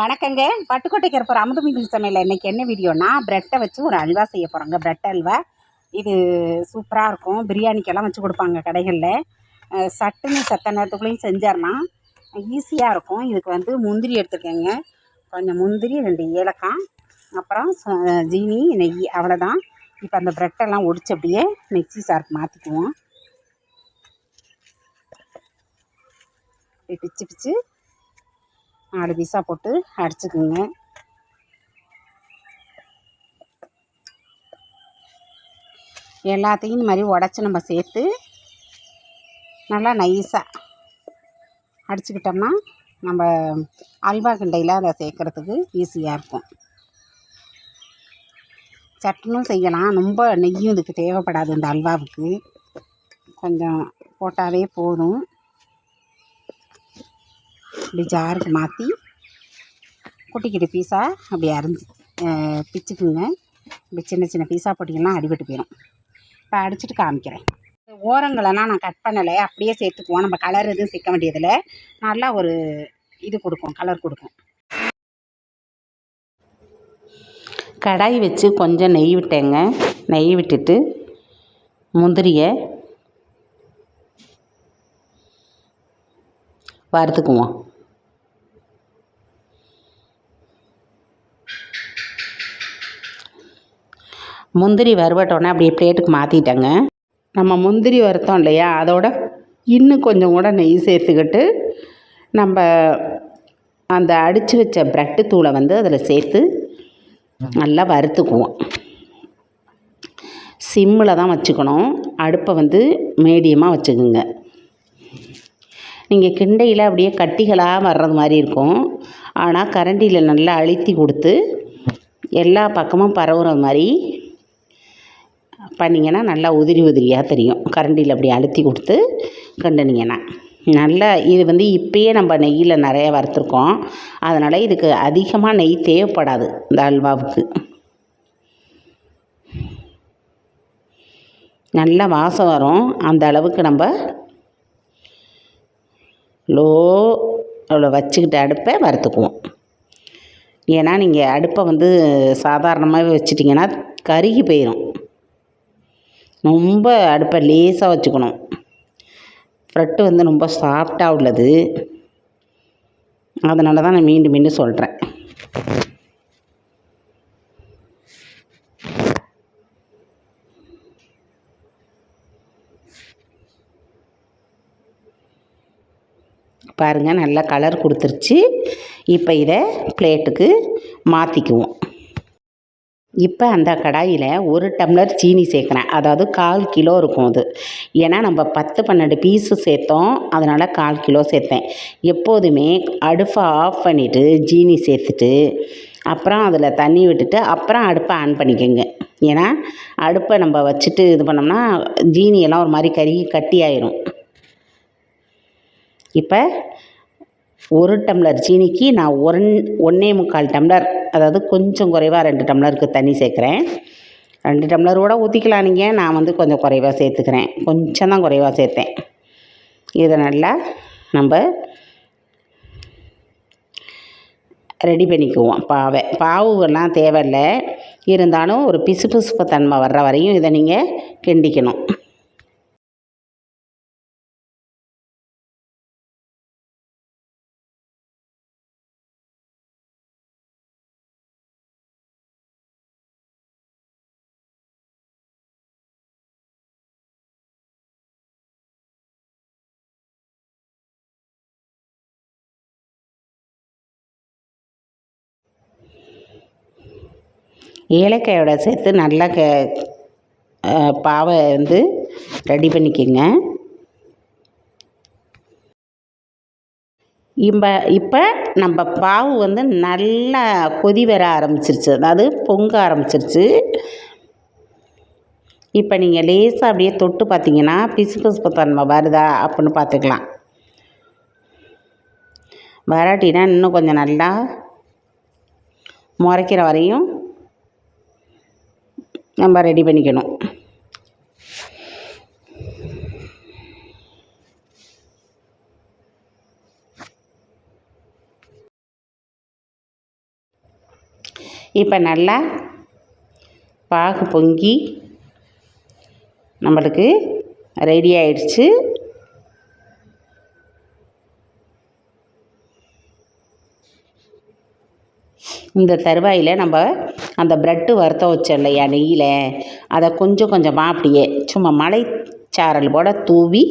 வணக்கங்க. பட்டுக்கோட்டை இருக்கிற அமுது மீன் சமையல் இன்றைக்கி என்ன வீடியோனா ப்ரெட்டை வச்சு ஒரு அல்வா செய்ய போகிறோங்க ப்ரெட் அல்வா. இது சூப்பராக இருக்கும். பிரியாணிக்கெல்லாம் வச்சு கொடுப்பாங்க கடைகளில். சட்டுன்னு சத்த நேரத்துக்குள்ளேயும் செஞ்சார்னா ஈஸியாக இருக்கும். இதுக்கு வந்து முந்திரி எடுத்துக்கோங்க. கொஞ்சம் முந்திரி ரெண்டு ஏலக்காய் அப்புறம் ஜீனி நெய் அவ்வளோதான் இப்போ அந்த ப்ரெட்டெல்லாம் ஒடிச்சு அப்படியே மிக்சி சாருக்கு மாற்றிக்குவோம் பிச்சு பிச்சு நாலு பீஸாக போட்டு அடிச்சுக்குங்க. எல்லாத்தையும் இந்த மாதிரி உடச்சி நம்ம சேர்த்து நல்லா நைஸாக அடிச்சுக்கிட்டோம்னா நம்ம அல்வா கிண்டையில் அதை சேர்க்குறதுக்கு ஈஸியாக இருக்கும். சட்டுனும் செய்யலாம். ரொம்ப நெய்யும் இதுக்கு தேவைப்படாது இந்த அல்வாவுக்கு. கொஞ்சம் போட்டாலே போதும். இப்படி ஜாருக்கு மாற்றி குட்டிக்கிட்டு பீஸாக அப்படி அரிஞ்சு பிச்சுக்குங்க. இப்படி சின்ன சின்ன பீஸாக போட்டிங்கன்னா அடிபட்டு போயிடும் இப்போ அடிச்சுட்டு காமிக்கிறேன். ஓரங்களெல்லாம் நான் கட் பண்ணலை. அப்படியே சேர்த்துக்குவோம். நம்ம கலர் எதுவும் சேர்க்க வேண்டியதில் நல்லா ஒரு இது கொடுக்கும் கலர் கொடுக்கும். கடாய் வச்சு கொஞ்சம் நெய் விட்டேங்க. நெய் விட்டுட்டு முந்திரியை வறுத்துக்குவோம். முந்திரி வறுவட்டோன்னே அப்படியே பிளேட்டுக்கு மாற்றிட்டேங்க நம்ம முந்திரி வறுத்தோம் இல்லையா? அதோட இன்னும் கொஞ்சம் கூட நெய் சேர்த்துக்கிட்டு நம்ம அந்த அடித்து வச்ச ப்ரெட்டு தூளை வந்து அதில் சேர்த்து நல்லா வறுத்துக்குவோம். சிம்மில் தான் வச்சுக்கணும். அடுப்பை வந்து மீடியமாக வச்சுக்குங்க. நீங்கள் கிண்டையில் அப்படியே கட்டிகளாக வர்றது மாதிரி இருக்கும். ஆனால் கரண்டியில் நல்லா அழுத்தி கொடுத்து எல்லா பக்கமும் பரவுற மாதிரி பண்ணிங்கன்னா நல்லா உதிரி உதிரியாக தெரியும். கரண்டியில் அப்படி அழுத்தி கொடுத்து கண்டுனிங்கன்னா. நல்லா இது வந்து இப்போயே நம்ம நெய்யில் நிறைய வறுத்துருக்கோம். அதனால் இதுக்கு அதிகமாக நெய் தேவைப்படாது இந்த அல்வாவுக்கு. நல்ல வாசம் வரும். அந்த அளவுக்கு நம்ம லோ அவ்வளோ வச்சுக்கிட்டு அடுப்பை வறுத்துக்குவோம். ஏன்னா நீங்கள் அடுப்பை வந்து சாதாரணமாகவே வச்சிட்டிங்கன்னா கருகி போயிடும் ரொம்ப அடுப்பை லேசாக வச்சுக்கணும். ஃப்ரெட்டு வந்து ரொம்ப சாஃப்டாக உள்ளது. அதனால தான் நான் மீண்டும் மீண்டும் சொல்கிறேன் பாருங்கள் நல்லா கலர் கொடுத்துருச்சு. இப்போ இதை பிளேட்டுக்கு மாற்றிக்குவோம் இப்போ அந்த கடாயில் ஒரு டம்ளர் சீனி சேர்க்குறேன். அதாவது கால் கிலோ இருக்கும் அது. ஏன்னா நம்ம பத்து பன்னெண்டு பீஸு சேர்த்தோம். அதனால் கால் கிலோ சேர்த்தேன். எப்போதுமே அடுப்பை ஆஃப் பண்ணிவிட்டு ஜீனி சேர்த்துட்டு அப்புறம் அதில் தண்ணி விட்டுட்டு அப்புறம் அடுப்பை ஆன் பண்ணிக்கோங்க. ஏன்னா அடுப்பை நம்ம வச்சுட்டு இது பண்ணோம்னா ஜீனியெல்லாம் ஒரு மாதிரி கருகி கட்டி ஆயிரும். இப்போ ஒரு டம்ளர் சீனிக்கு நான் ஒன் ஒன்றே முக்கால் டம்ளர் அதாவது கொஞ்சம் குறைவாக ரெண்டு டம்ளருக்கு தண்ணி சேர்க்குறேன். ரெண்டு டம்ளர் கூட ஊற்றிக்கலாம் நீங்கள் நான் வந்து கொஞ்சம் குறைவாக சேர்த்துக்கிறேன். கொஞ்சம் தான் குறைவாக சேர்த்தேன். இதை நல்லா நம்ம ரெடி பண்ணிக்குவோம். பாவை. பாவுலாம் தேவையில்லை. இருந்தாலும் ஒரு பிசு பிசுப்பு தன்மை வர்ற வரையும் இதை நீங்கள் கிண்டிக்கணும். ஏலக்காயோட சேர்த்து நல்லா க பாவை வந்து ரெடி பண்ணிக்கோங்க. இப்போ இப்போ நம்ம பாவு வந்து நல்லா கொதி வர ஆரம்பிச்சிருச்சு. அதாவது பொங்க ஆரம்பிச்சிருச்சு. இப்போ நீங்கள் லேசாக அப்படியே தொட்டு பார்த்தீங்கன்னா பிசு பிசுப்பு தன்மை வருதா அப்படின்னு பார்த்துக்கலாம் வராட்டினா இன்னும் கொஞ்சம் நல்லா முறைக்கிற வரையும் நம்ம ரெடி பண்ணிக்கணும். இப்போ நல்லா பாகு பொங்கி நம்மளுக்கு ரெடி ஆயிடுச்சு. இந்த தருவாயில் நம்ம அந்த ப்ரெட்டு வறுத்த வச்சோம் இல்லையா நெய்யில். அதை கொஞ்சம் கொஞ்சமாக அப்படியே சும்மா மலை சாரல் போட தூவி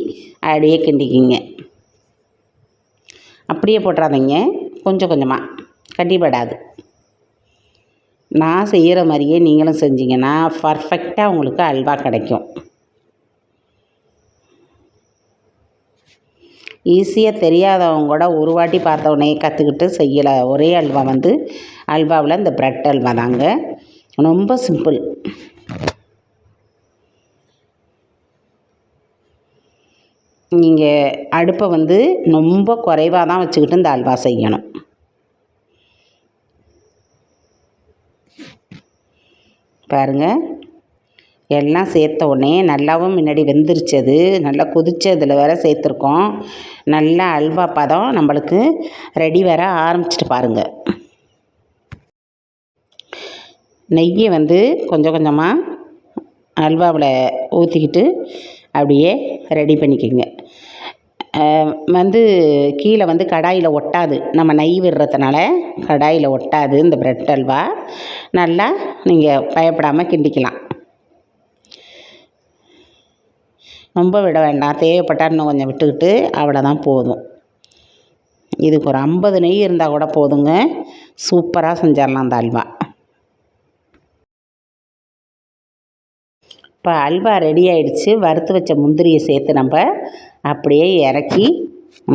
அப்படியே கிண்டிக்கிங்க. அப்படியே போட்டுறாதீங்க. கொஞ்சம் கொஞ்சமாக கட்டிப்படாது நான் செய்கிற மாதிரியே நீங்களும் செஞ்சீங்கன்னா பர்ஃபெக்டாக உங்களுக்கு அல்வா கிடைக்கும். ஈஸியாக தெரியாதவங்க கூட ஒரு வாட்டி பார்த்த உடனே கற்றுக்கிட்டு செய்யலை. ஒரே அல்வா வந்து அல்வாவில் இந்த ப்ரெட் அல்வா தாங்க. ரொம்ப சிம்பிள் நீங்கள் அடுப்பை வந்து ரொம்ப குறைவாக தான் வச்சுக்கிட்டு இந்த அல்வா செய்யணும். பாருங்கள் எல்லாம் சேர்த்த உடனே நல்லாவும் முன்னாடி வெந்துருச்சு அது நல்லா கொதிச்சதில் வேற சேர்த்துருக்கோம். நல்லா அல்வா பதம் நம்மளுக்கு ரெடி வர ஆரம்பிச்சிட்டு பாருங்கள் நெய்யை வந்து கொஞ்சம் கொஞ்சமாக அல்வாவில் ஊற்றிக்கிட்டு அப்படியே ரெடி பண்ணிக்கோங்க. வந்து கீழே வந்து கடாயில் ஒட்டாது. நம்ம நெய் விடுறதுனால கடாயில் ஒட்டாது இந்த ப்ரெட் அல்வா. நல்லா நீங்கள் பயப்படாமல் கிண்டிக்கலாம். ரொம்ப விட வேண்டாம். தேவைப்பட்டால் இன்னும் கொஞ்சம் விட்டுக்கிட்டு அவ்வளோதான் போதும். இதுக்கு ஒரு ஐம்பது நெய் இருந்தால் கூட போதுங்க. சூப்பராக செஞ்சிடலாம் அந்த அல்வா. இப்போ அல்வா ரெடி ஆயிடுச்சு. வறுத்து வச்ச முந்திரியை சேர்த்து நம்ம அப்படியே இறக்கி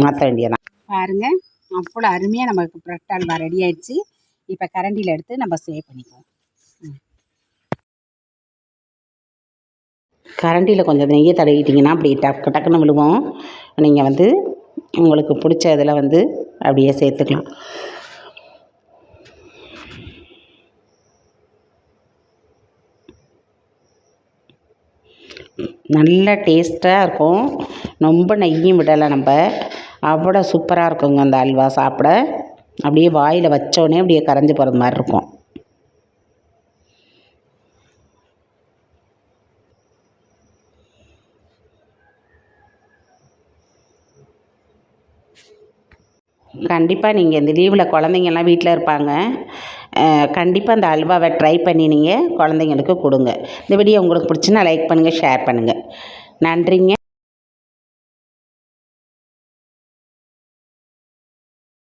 மாற்ற வேண்டியதான் பாருங்கள் அவ்வளோ அருமையாக நமக்கு ப்ரெட் அல்வா ரெடி ஆயிடுச்சு. இப்போ கரண்டியில் எடுத்து நம்ம சேவ் பண்ணிக்குவோம். கரண்டியில் கொஞ்சம் நெய்யை தடவிட்டிங்கன்னா அப்படி டக்கு டக்குன்னு விழுவோம். நீங்கள் வந்து உங்களுக்கு பிடிச்ச இதில் வந்து அப்படியே சேர்த்துக்கலாம். நல்ல டேஸ்ட்டாக இருக்கும். ரொம்ப நெய்யும் விடலை நம்ம. அவ்வளோ சூப்பராக இருக்குங்க அந்த அல்வா சாப்பிட. அப்படியே வாயில் வச்சோடனே அப்படியே கரைஞ்சி போகிறது மாதிரி இருக்கும். கண்டிப்பாக நீங்கள் இந்த லீவில் குழந்தைங்கள்லாம் வீட்டில் இருப்பாங்க. கண்டிப்பாக அந்த அல்வாவை ட்ரை பண்ணி நீங்கள் குழந்தைங்களுக்கு கொடுங்க. இந்த வீடியோ உங்களுக்கு பிடிச்சுன்னா லைக் பண்ணுங்கள் ஷேர் பண்ணுங்கள் நன்றிங்க.